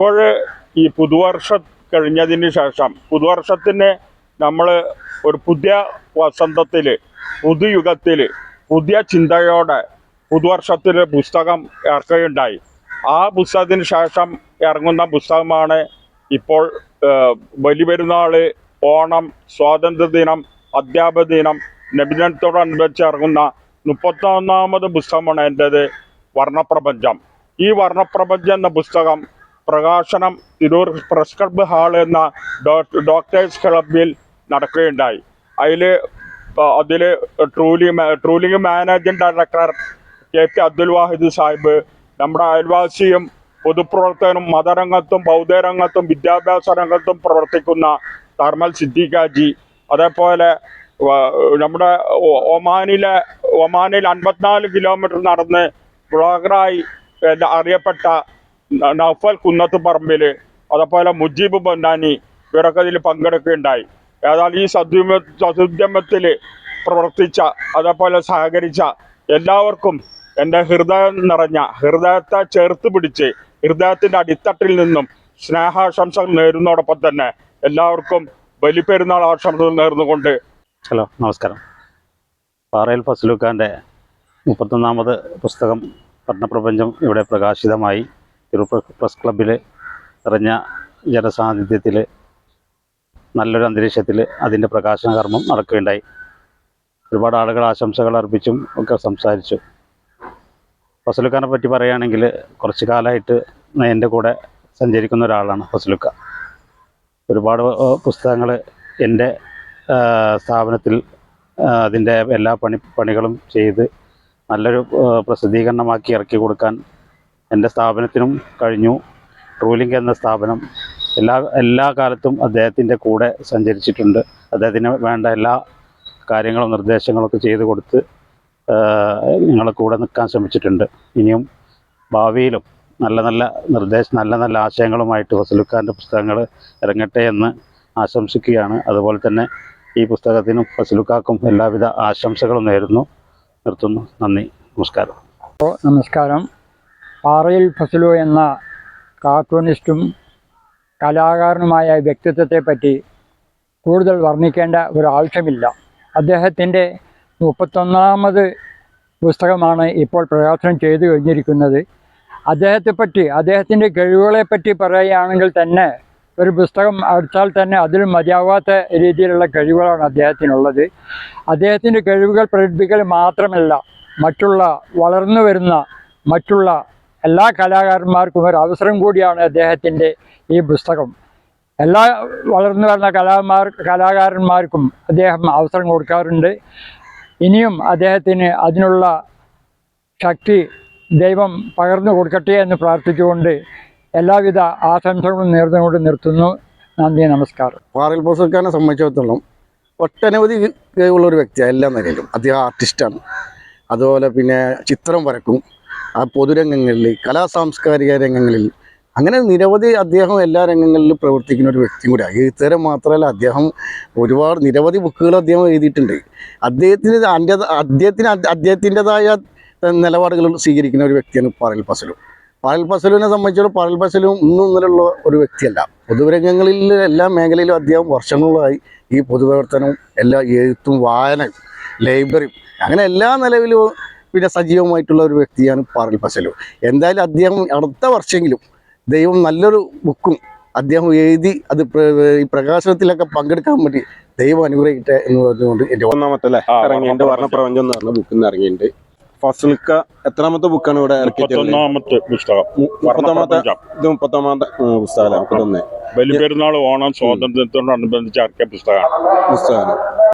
ഇപ്പോൾ ഈ പുതുവർഷം കഴിഞ്ഞതിന് ശേഷം പുതുവർഷത്തിന് നമ്മൾ ഒരു പുതിയ വസന്തത്തിൽ പുതുയുഗത്തിൽ പുതിയ ചിന്തയോടെ പുതുവർഷത്തിൽ പുസ്തകം ഇറക്കുകയുണ്ടായി. ആ പുസ്തകത്തിന് ശേഷം ഇറങ്ങുന്ന പുസ്തകമാണ് ഇപ്പോൾ ബലിപെരുന്നാൾ ഓണം സ്വാതന്ത്ര്യദിനം അധ്യാപക ദിനം നബിദിനത്തോടനുബന്ധിച്ച് ഇറങ്ങുന്ന മുപ്പത്തൊന്നാമത് പുസ്തകമാണ് എന്റേത് വർണപ്രപഞ്ചം. ഈ വർണപ്രപഞ്ചം എന്ന പുസ്തകം പ്രകാശനം തിരൂർ പ്രസ് ക്ലബ്ബ് ഹാൾ എന്ന ഡോക്ടേഴ്സ് ക്ലബിൽ നടക്കുകയുണ്ടായി. അതിൽ അതിൽ truly ട്രൂലിംഗ് managing director K P Abdul Wahid Sahib നമ്മുടെ അയൽവാസിയും പൊതുപ്രവർത്തകനും മതരംഗത്തും ബൗദ്ധരംഗത്തും വിദ്യാഭ്യാസ രംഗത്തും പ്രവർത്തിക്കുന്ന തർമൽ സിദ്ദിഖാജി. അതേപോലെ നമ്മുടെ ഒമാനിലെ ഒമാനിൽ അൻപത്തിനാല് കിലോമീറ്റർ നടന്ന് ബ്ലോഗറായി അറിയപ്പെട്ട നൗഫൽ കുന്നത്ത് പറമ്പിൽ അതേപോലെ മുജീബ് ബൊന്നാനി ഇവരൊക്കെ ഇതിൽ പങ്കെടുക്കുകയുണ്ടായി. ഏതായാലും ഈ സദ്യമ സദ്യമത്തിൽ പ്രവർത്തിച്ച അതേപോലെ സഹകരിച്ച എല്ലാവർക്കും എന്റെ ഹൃദയം നിറഞ്ഞ ഹൃദയത്തെ ചേർത്ത് പിടിച്ച് ഹൃദയത്തിന്റെ അടിത്തട്ടിൽ നിന്നും സ്നേഹാശംസകൾ നേരുന്നതോടൊപ്പം തന്നെ എല്ലാവർക്കും ബലിപ്പെരുന്നാൾ ആശംസകൾ നേർന്നുകൊണ്ട് ഹലോ നമസ്കാരം. പാറയിൽ ഫസ്ലുഖാന്റെ മുപ്പത്തൊന്നാമത് പുസ്തകം പഠനപ്രപഞ്ചം ഇവിടെ പ്രകാശിതമായി. തിരു പ്രസ് ക്ലബിൽ നിറഞ്ഞ ജനസാന്നിധ്യത്തിൽ നല്ലൊരു അന്തരീക്ഷത്തിൽ അതിന്റെ പ്രകാശന കർമ്മം നടക്കുകയുണ്ടായി. ഒരുപാട് ആളുകൾ ആശംസകൾ അർപ്പിച്ചും ഒക്കെ സംസാരിച്ചു. ഫസലുഖാനെ പറ്റി പറയുകയാണെങ്കിൽ കുറച്ച് കാലമായിട്ട് എന്റെ കൂടെ സഞ്ചരിക്കുന്ന ഒരാളാണ് ഫസലുക്ക. ഒരുപാട് പുസ്തകങ്ങൾ എന്റെ സ്ഥാപനത്തിൽ അതിന്റെ എല്ലാ പണി പണികളും ചെയ്ത് നല്ലൊരു പ്രസിദ്ധീകരണമാക്കി ഇറക്കി കൊടുക്കാൻ എന്റെ സ്ഥാപനത്തിനും കഴിഞ്ഞു. റൂലിംഗ് എന്ന സ്ഥാപനം എല്ലാ എല്ലാ കാലത്തും അദ്ദേഹത്തിന്റെ കൂടെ സഞ്ചരിച്ചിട്ടുണ്ട്. അദ്ദേഹത്തിന് വേണ്ട എല്ലാ കാര്യങ്ങളും നിർദ്ദേശങ്ങളൊക്കെ ചെയ്തു കൊടുത്ത് നിങ്ങളെ കൂടെ നിൽക്കാൻ ശ്രമിച്ചിട്ടുണ്ട്. ഇനിയും ഭാവിയിലും നല്ല നല്ല നിർദ്ദേശം നല്ല നല്ല ആശയങ്ങളുമായിട്ട് ഫസലുഖാന്റെ പുസ്തകങ്ങൾ ഇറങ്ങട്ടെ എന്ന് ആശംസിക്കുകയാണ്. അതുപോലെ തന്നെ ഈ പുസ്തകത്തിനും ഫസലുക്കാക്കും എല്ലാവിധ ആശംസകളും നേരുന്നു. നിർത്തുന്നു. നന്ദി. നമസ്കാരം. നമസ്കാരം. പാറയിൽ ഫസലു എന്ന കാർട്ടൂണിസ്റ്റും കലാകാരനുമായ വ്യക്തിത്വത്തെപ്പറ്റി കൂടുതൽ വർണിക്കേണ്ട ഒരു ആവശ്യമില്ല അദ്ദേഹത്തിന്റെ മുപ്പത്തൊന്നാമത് പുസ്തകമാണ് ഇപ്പോൾ പ്രകാശനം ചെയ്തു കഴിഞ്ഞിരിക്കുന്നത്. അദ്ദേഹത്തെപ്പറ്റി അദ്ദേഹത്തിന്റെ കഴിവുകളെപ്പറ്റി പറയുകയാണെങ്കിൽ തന്നെ ഒരു പുസ്തകം അടിച്ചാൽ തന്നെ അതിൽ മതിയാവാത്ത രീതിയിലുള്ള കഴിവുകളാണ് അദ്ദേഹത്തിനുള്ളത്. അദ്ദേഹത്തിന്റെ കഴിവുകൾ പ്രകടിപ്പിക്കൽ മാത്രമല്ല മറ്റുള്ള വളർന്നു വരുന്ന മറ്റുള്ള എല്ലാ കലാകാരന്മാർക്കും ഒരു അവസരം കൂടിയാണ് അദ്ദേഹത്തിന്റെ ഈ പുസ്തകം. എല്ലാ വളർന്നു വരുന്ന കലാമാർ കലാകാരന്മാർക്കും അദ്ദേഹം അവസരം കൊടുക്കാറുണ്ട്. ഇനിയും അദ്ദേഹത്തിന് അതിനുള്ള ശക്തി ദൈവം പകർന്നു കൊടുക്കട്ടെ എന്ന് പ്രാർത്ഥിച്ചുകൊണ്ട് എല്ലാവിധ ആശംസകളും നേർന്നുകൊണ്ട് നിർത്തുന്നു. നന്ദി നമസ്കാരം. പാറയിൽ ബോസക്കാനെ സംബന്ധിച്ചിടത്തോളം ഒട്ടനവധി കഴിവുള്ള ഒരു വ്യക്തിയാണ് എല്ലാ നിലയിലും. അദ്ദേഹം ആർട്ടിസ്റ്റാണ് അതുപോലെ പിന്നെ ചിത്രം വരക്കും. ആ പൊതുരംഗങ്ങളിൽ കലാ സാംസ്കാരിക രംഗങ്ങളിൽ അങ്ങനെ നിരവധി അദ്ദേഹം എല്ലാ രംഗങ്ങളിലും പ്രവർത്തിക്കുന്ന ഒരു വ്യക്തി കൂടിയാണ് എഴുത്തുകാരൻ മാത്രമല്ല അദ്ദേഹം ഒരുപാട് നിരവധി ബുക്കുകൾ അദ്ദേഹം എഴുതിയിട്ടുണ്ട്. അദ്ദേഹത്തിന് അന്റെ അദ്ദേഹത്തിന് അദ്ദേഹത്തിന്റെതായ നിലപാടുകൾ സ്വീകരിക്കുന്ന ഒരു വ്യക്തിയാണ് പറൽ പസലു പറൽ ഫസലുവിനെ സംബന്ധിച്ചിടത്തോളം പറൽ ഫസലും ഇന്നും ഇന്നലെയുള്ള ഒരു വ്യക്തിയല്ല. പൊതുരംഗങ്ങളിൽ എല്ലാ മേഖലയിലും അദ്ദേഹം വർഷങ്ങളായി ഈ പൊതുപ്രവർത്തനവും എല്ലാ എഴുത്തും വായന ലൈബ്രറിയും അങ്ങനെ എല്ലാ നിലവിലും പിന്നെ സജീവമായിട്ടുള്ള ഒരു വ്യക്തിയാണ് പാറൽ പശലു എന്തായാലും അദ്ദേഹം അടുത്ത വർഷമെങ്കിലും ദൈവം നല്ലൊരു ബുക്കും അദ്ദേഹം എഴുതി അത് ഈ പ്രകാശനത്തിലൊക്കെ പങ്കെടുക്കാൻ വേണ്ടി ദൈവം അനുഗ്രഹിക്കട്ടെ എന്ന് പറഞ്ഞുകൊണ്ട് എന്റെ ഒന്നാമത്തെ അല്ലേ? ആ, ഇറങ്ങിയിട്ടുണ്ട്. വർണപ്രപഞ്ചം. വർണപ്രപഞ്ചം എന്ന് പറഞ്ഞ ബുക്കിൽ നിന്ന് ഇറങ്ങിയിട്ടുണ്ട്. ഫസൽക്ക എത്രാമത്തെ ബുക്കാണ് ഇവിടെ ഇറക്കിയത് മുപ്പത്തൊന്നാമത്തെ പുസ്തകം. മുപ്പത്തൊന്നാമത്തെ വർണപ്രപഞ്ചം. ഇത് മുപ്പത്തൊന്നാമത്തെ പുസ്തകമല്ല? മുപ്പത്തൊന്ന്. ബലിപെരുന്നാൾ ഓണം സ്വാതന്ത്ര്യത്തോടനുബന്ധിച്ച് ഇറക്കിയ പുസ്തകമാണ്. പുസ്തകമാണ്.